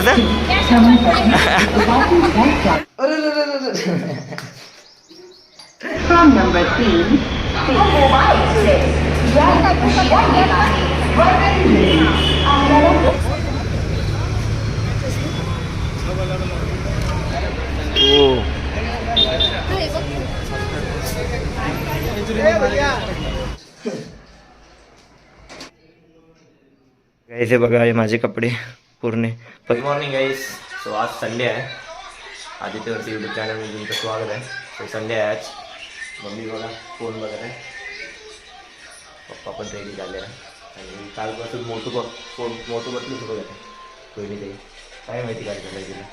कसं अरे बघा हे माझे कपडे. पूर्ण. गुड मॉर्निंग गाईस सो आज संडे आहे. आदित्यवरती यूट्यूब चॅनलमध्ये तुमचं स्वागत आहे. सो संडे आहे आज. मम्मी बघा फोन बघत आहे. पप्पा पण रेडी झाले आहे. आणि कालपासून मोठं बघ फोन मोठं बघलं बघत आहे. पहिली ते काय माहिती काय झालं तिला.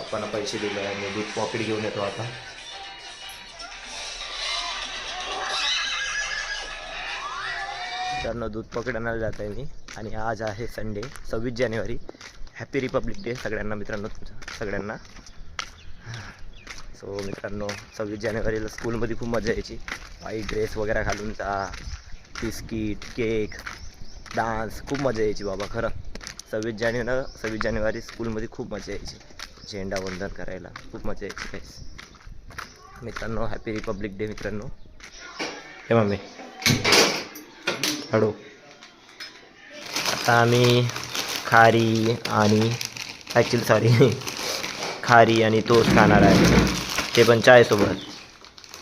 पप्पांना पैसे दिले आणि दूध पॉकेट घेऊन येतो आता. त्यांना दूध पॉकेट आणायला जात आहे मी. आणि आज आहे संडे सव्वीस जानेवारी. हॅपी रिपब्लिक डे सगळ्यांना मित्रांनो सगळ्यांना. सो मित्रांनो सव्वीस जानेवारीला स्कूलमध्ये खूप मजा यायची. व्हाईट ड्रेस वगैरे घालून जा बिस्किट केक डान्स खूप मजा यायची बाबा खरं. सव्वीस जानेवारी सव्वीस जानेवारी स्कूलमध्ये खूप मजा यायची. झेंडा वंदन करायला खूप मजा यायची काहीच मित्रांनो हॅपी रिपब्लिक डे मित्रांनो. हे मम्मी. हळू. आता आम्ही खारी आणि ॲक्च्युली सॉरी खारी आणि तोच खाणार आहे. ते पण चायसोबत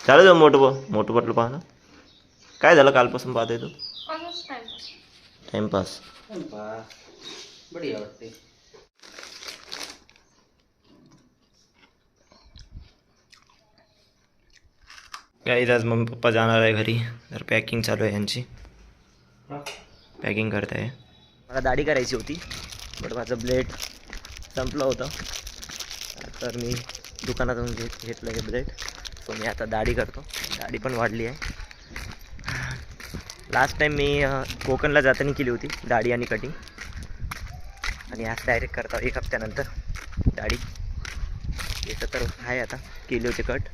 चालेल जाऊ मोठं ब मोठं बटलं पाहा काय झालं कालपासून पाहतोय तू? वाटते गाईज आज मम्मी पप्पा जाणार आहे घरी. तर पॅकिंग चालू आहे यांची. पॅकिंग करत आहे मला दाढी करायची होती बट माझं ब्लेड संपलं होतं. तर मी दुकानातून घेत घेतलं हे ब्लेड. सो मी आता दाढी करतो. दाढी पण वाढली आहे. लास्ट टाईम मी कोकणला जाताना केली होती दाढी आणि कटिंग आणि आज डायरेक्ट करता एक हप्त्यानंतर दाढी. याचं तर आहे आता केली होती कट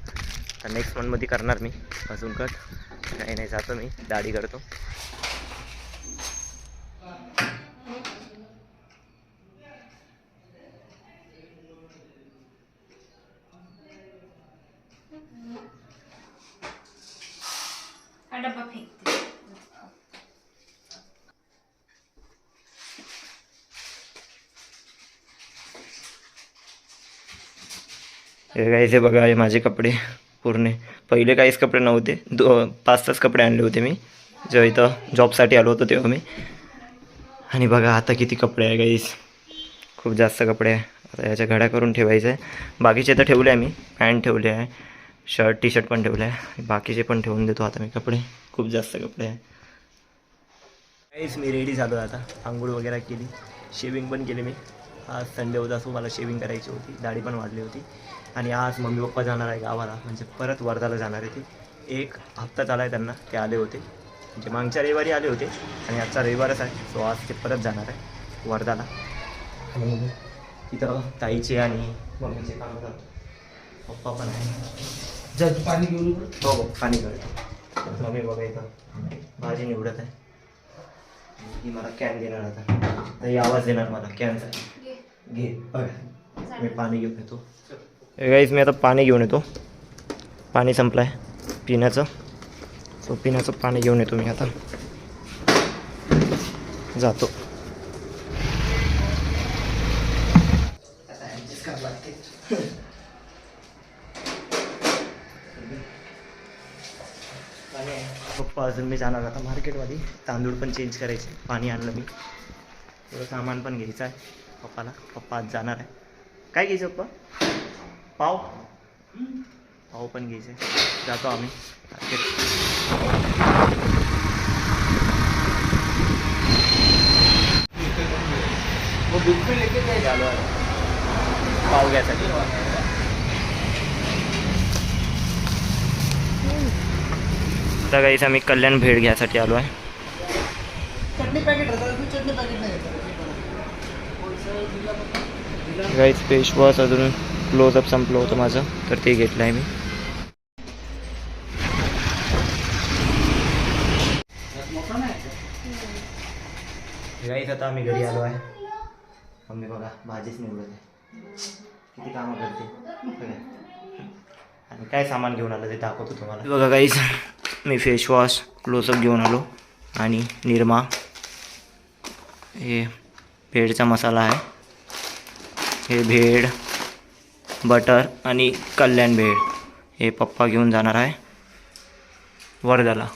तर नेक्स्ट मंथमध्ये करणार मी अजून कट काही नाही जातो मी दाढी करतो हा डब्बा फेकते हे काय इथे बघा हे माझे कपडे पूर्ण. पहिले काहीच कपडे नव्हते. दो पाच तास कपडे आणले होते मी. जेव्हा इथं जॉबसाठी आलो होतो तेव्हा मी. आणि बघा आता किती कपडे आहे गाईस खूप जास्त कपडे आहे. आता याच्या घड्या करून ठेवायचं आहे. बाकीचे तर ठेवले आहे मी. पॅन्ट ठेवले आहे. शर्ट टी शर्ट पण ठेवले आहे. बाकीचे पण ठेवून देतो आता मी कपडे. खूप जास्त कपडे आहे. काहीच मी रेडी झालो आता. आंघोळ वगैरे केली. शेविंग पण केली मी. आज संडे होता सो मला शेविंग करायची होती. दाढी पण वाढली होती. आणि आज मम्मी पप्पा जाणार आहे गावाला. म्हणजे परत वर्धाला जाणार आहे ते. एक हप्ता आहे त्यांना ते आले होते. म्हणजे मागच्या रविवारी आले होते आणि आजचा रविवारच आहे. सो आज ते परत जाणार आहे वर्धाला. आणि तिथं ताईचे आणि मम्मीचे काम करतो पप्पा पण आहे. जग पाणी घेऊन. हो हो पाणी गळतं मम्मी बघा इथं. भाजी निवडत आहे. ही मला कॅन देणार आता. तर आवाज देणार मला. कॅनचा घे. बघा. मी पाणी घेऊन येतो. गाईज मी आता पाणी घेऊन येतो. पाणी संपलं आहे पिण्याचं. सो पिण्याचं पाणी घेऊन येतो मी आता. जातो. पप्पा अजून मी जाणार आता मार्केटमध्ये तांदूळ पण चेंज करायचे. पाणी आणलं मी. थोडं सामान पण घ्यायचं आहे. पप्पाला. पप्पा आज जाणार आहे. काय घ्यायचं पप्पा? पाव. पाव पण घ्यायचे. जातो आम्ही. पाव घ्यायसाठी. आता काहीच आम्ही कल्याण भेळ घ्यायसाठी आलो आहे. चटनी पॅकेट नाही फेस वॉश अजून क्लोजअप संपलं होतं माझं तर ते घेतलं आहे मी. गाईच आता आम्ही घरी आलो आहे. मम्मी बघा भाजीच निवडत आहे. किती कामं करते. आणि काय सामान घेऊन आलं ते दाखवतो तुम्हाला. बघा काहीच मी फेसवॉश क्लोजअप घेऊन आलो. आणि निरमा हे भेडचा मसाला आहे. हे भेड बटर आणि कल्याण भेळ. हे पप्पा घेऊन जाणार आहे. वर्ध्याला.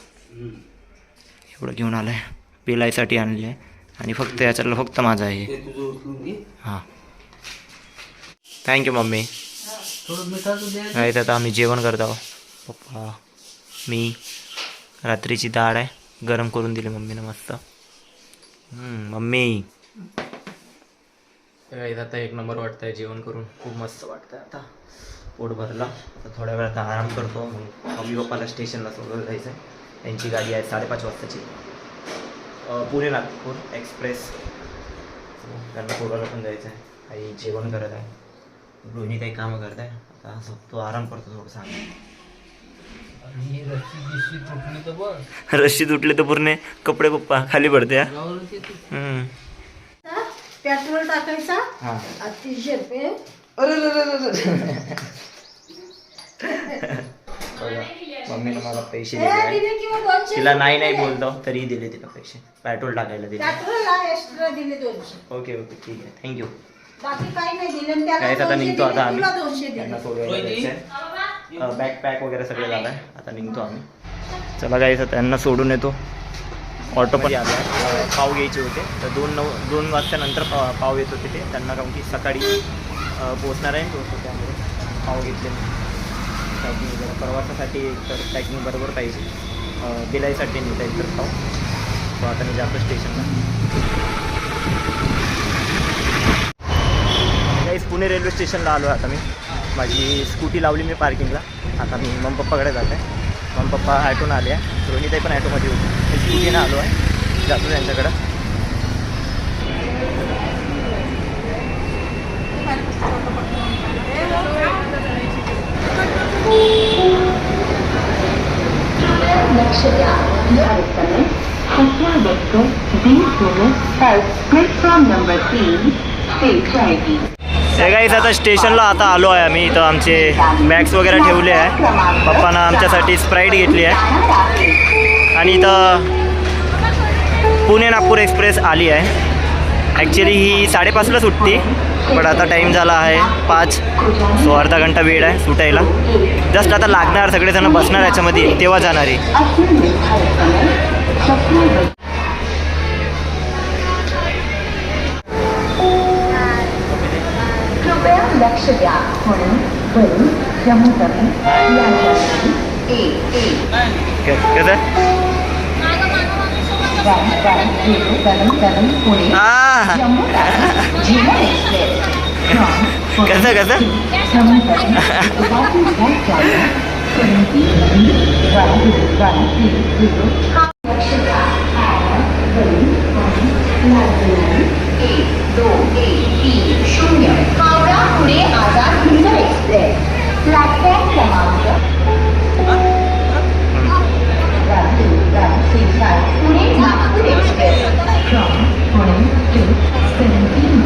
एवढं घेऊन आलं आहे पिलायसाठी आणले आहे आणि फक्त याच्यातलं फक्त माझं आहे. हां. Thank you mummy. गाईत आता आम्ही जेवण करत आहोत. पप्पा मी रात्रीची डाळ आहे. गरम करून दिली मम्मीनं मस्त. मम्मी. गाईत आता एक नंबर वाटतं आहे जेवण करून. खूप मस्त वाटतं आहे आता. पोट भरला. आता थोड्या वेळात आराम करतो. मग मम्मी पप्पाला स्टेशनला सोडून जायचं आहे त्यांची गाडी आहे साडेपाच वाजताची. पुणे नागपूर एक्सप्रेस. त्यांना पोराला पण जायचं आहे आई जेवण करत आहे. दोन्ही काही कामं करत आहे आता झोपतो आराम करतो थोडंसं तर बस. रस्सी तुटले तर पूर्ण कपडे पप्पा खाली पडते हा. गावाला ते तू हम्म. पेट्रोल टाकायचा. हा. अतिशय रुपये मला पैसे दिले तिला नाही नाही बोलतो तरी दिले तिला पैसे. पेट्रोल टाकायला दिले. पेट्रोल एक्स्ट्रा दिले दोनशे. ओके ओके ठीक आहे. थँक्यू बाकी काही नाही दिले. आता निघतो दिले, आता आम्ही. त्यांना दिले सोडवायला बॅग पॅक वगैरे सगळं झालं आहे आता निघतो आम्ही. चला काय त्यांना सोडून येतो. ऑटो पण. आला. आहे. पाव घ्यायचे होते. तर दोन नऊ दोन वाजतानंतर पाव पाव येत होते ते. त्यांना कारण की सकाळी अ, पोचणार आहे. तो त्यामुळे पाव घेतले प्रवासासाठी तर पॅकिंग बरोबर पाहिजे बिलाईसाठी नेता येईल तर पाव. तो आता मी जातो स्टेशनला. गाईस पुणे रेल्वे स्टेशनला आलो आहे आता मी. माझी स्कूटी लावली मी पार्किंगला. आता मी मम पप्पाकडे जात आहे मम पप्पा ॲटोनं आले. आहे रोहिणीताई पण ॲटोमध्ये होती. मी ना आलो आहे. जातो त्यांच्याकडं. लक्ष द्या नंबर तीन आता स्टेशनला आता आलो आहे आम्ही. इथं आमचे बॅग्स वगैरे ठेवले आहे. पप्पानं आमच्यासाठी स्प्राईट घेतली आहे. आणि इथं पुणे नागपूर एक्सप्रेस आली आहे. ॲक्च्युली ही साडेपाचला सुटती पण आता टाईम झाला आहे पाच. सो अर्धा घंटा वेळ आहे सुटायला. जस्ट आता लागणार सगळेजण बसणार याच्यामध्ये तेव्हा जाणार. आहे लक्ष द्या. म्हणून वरून जम्मू कसं? कसं जम्मू तावी गुवाहाटी फ्लाइट जाना ट्वेंटी वन वन झिरो लक्ष द्या वरून एक दो एक तीन शून्य हावडा पुणे आझाद हिंद एक्सप्रेस प्लॅटफॉर्म क्रमांक Pune Nagpur express from Pune to seventeen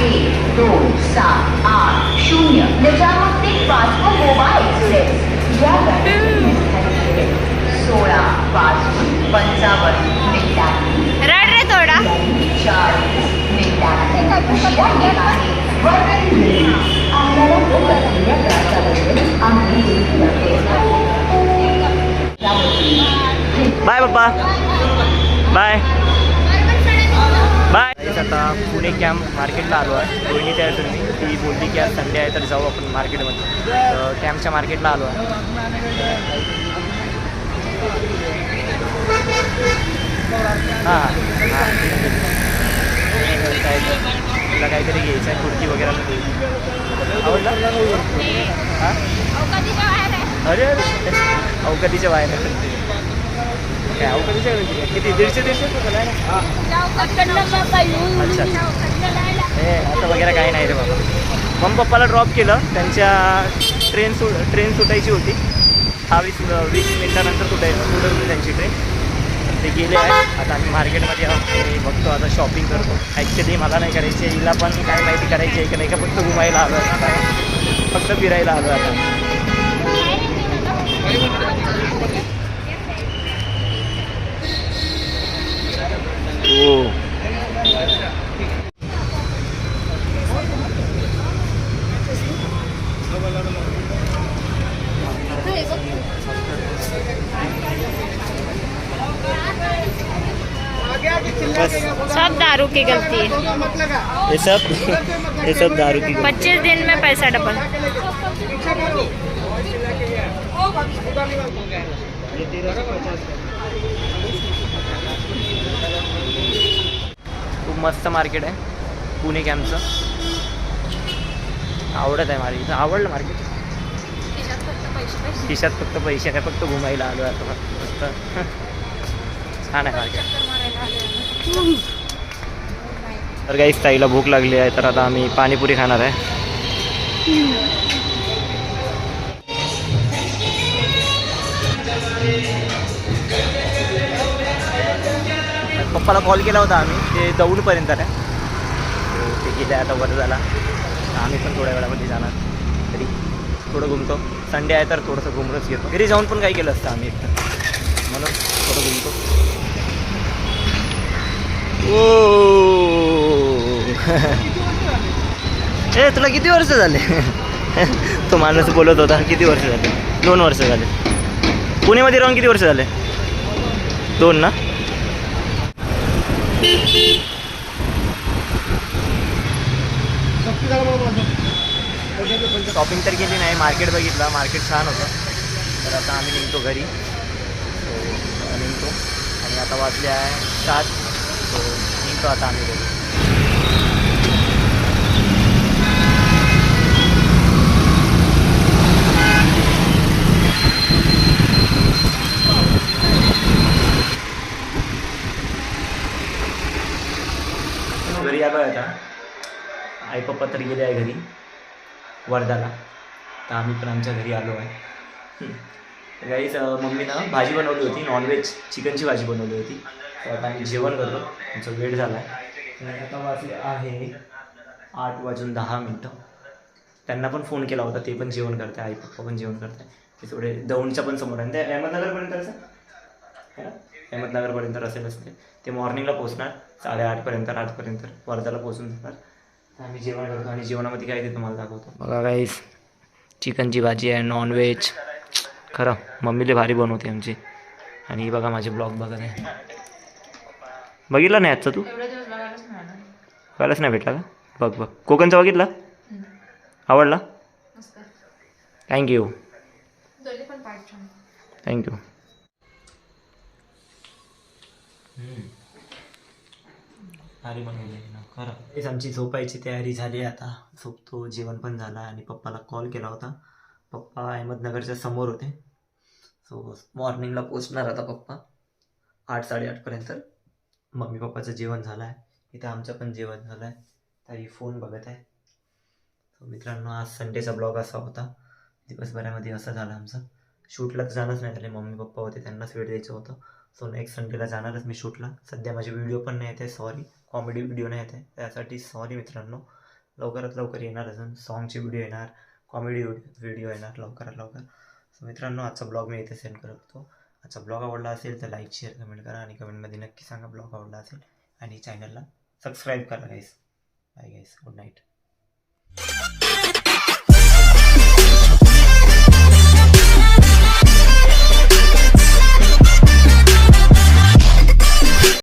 एक दोन सात आठ शून्य निजामुद्दीन वास्को गोवा एक्सप्रेस या गाडीची निर्धारित वेळ सोळा वाजून पंचावन्न मिनिटांनी. रड रे थोडा चार मिनिटांनी बाय पप्पा बाय बाय आता पुणे कॅम्प मार्केटला आलो आहे रोहिणी तयार करून मी ती बोलली की आज संडे आहे तर जाऊ आपण मार्केटमध्ये तर कॅम्पच्या मार्केटला आलो आहे हां हां काय तुला काहीतरी घ्यायचं आहे कुर्ती वगैरे आवडला? हां? अरे अरे. अवकातीच्या बाहेर काय अवकातीच्या किती दीडशे दीडशे रुपये अच्छा हे असं वगैरे काही नाही रे बाबा. मग पप्पाला ड्रॉप केलं. त्यांच्या ट्रेन सु ट्रेन सुटायची होती. दहा वीस वीस मिनिटानंतर सुटायचं सुटत होती त्यांची ट्रेन ते गेले आहे. आता आम्ही मार्केटमध्ये आहोत. बघतो आता शॉपिंग करतो. ॲक्च्युली मला नाही करायची आहे. हिला पण काय माहिती करायची आहे की नाही. का फक्त घुमायला आलो आता. फक्त फिरायला आलो आता हो बस सब दारू की गलती है। ये सब ये सब दारू की पच्चीस दिन में पैसा डबल। खूप मस्त मार्केट आहे पुणे कॅम्पचं आवडत आहे मला इथं आवडलं मार्केट खिशात फक्त पैसे काय फक्त घुमायला आलो आहे आता. मस्त. छान आहे मार्केट तर काही ताईला भूक लागली आहे तर आता आम्ही पाणीपुरी खाणार आहे. पप्पाला कॉल केला होता आम्ही ते दौडपर्यंत आहे. ते गेले आता वर झाला आम्ही पण थोड्या वेळामध्ये जाणार. तरी थोडं घुमतो. संडे आहे तर थोडंसं घुमरच घेतो. घरी जाऊन पण काय केलं असतं आम्ही एकतर म्हणून थोडं घुमतो. ओ! ए तुला किती वर्ष झाले? तो माणूस बोलत होता किती वर्ष झाले? दोन वर्ष झाले. पुणेमध्ये राहून किती वर्ष झाले? दोन ना? शॉपिंग तर केली नाही मार्केट बघितलं मार्केट छान होतं. तर आता आम्ही निघतो घरी. निघतो. आणि आता वाजले आहे सात. निघतो आता आम्ही घरी. घरी आलो आहे आता आई पप्पा तर गेले आहे घरी वर्धाला. तर आम्ही पण आमच्या घरी आलो आहे. गाईच मम्मीनं भाजी बनवली होती नॉनव्हेज चिकनची भाजी बनवली होती. तर आता आम्ही जेवण करतो. आमचा वेळ झाला आहे आता वाजले आहे आठ वाजून दहा मिनटं. त्यांना पण फोन केला होता ते पण जेवण करते आई पप्पा पण जेवण करते ते थोडे दौंडच्या पण समोर आहे. ते अहमदनगरपर्यंत असं अहमदनगरपर्यंत असेल असते ते मॉर्निंगला पोहोचणार. साडेआठपर्यंत आठपर्यंत वर्धाला पोहोचून जाणार. तर आम्ही जेवण करतो आणि जेवणामध्ये काय ते तुम्हाला दाखवतो. बघा काहीच चिकनची भाजी आहे नॉनव्हेज खरं मम्मीले भारी बनवते आमची. आणि ही बघा माझे ब्लॉग बघत आहे. बघितला नाही आजचा तू? बघायलाच नाही भेटला का? बघ बघ. कोकणचा बघितला? आवडला? थँक्यू थँक्यू भारी बनवली ना खरं. तेच आमची झोपायची तयारी झाली आता. झोपतो जेवण पण झालं आणि पप्पाला कॉल केला होता. पप्पा अहमदनगरच्या समोर होते. सो मॉर्निंगला पोचणार आता पप्पा. आठ साडेआठपर्यंत मम्मी पप्पाचं जेवण झालं आहे. इथं आमचं पण जेवण झालं आहे. ताई फोन बघत आहे. सो मित्रांनो आज संडेचा ब्लॉग असा होता. दिवसभरामध्ये असं झालं आमचं. शूटला तर जाणंच नाही झाले. मम्मी पप्पा होते त्यांनाच वेळ द्यायचं होतं. सो नेक्स्ट संडेला जाणारच मी शूटला. सध्या माझे व्हिडिओ पण नाही येते सॉरी कॉमेडी व्हिडिओ नाही येत आहे. त्यासाठी सॉरी मित्रांनो. लवकरात लवकर येणार अजून. सॉन्गचे व्हिडिओ येणार कॉमेडी व्हिडिओ येणार लवकरात लवकर. सो मित्रांनो आजचा ब्लॉग मी इथे सेंड करतो आजचा ब्लॉग आवडला असेल तर लाईक शेअर कमेंट करा आणि कमेंटमध्ये नक्की सांगा ब्लॉग आवडला असेल. आणि चॅनलला सबस्क्राईब करा guys bye guys good night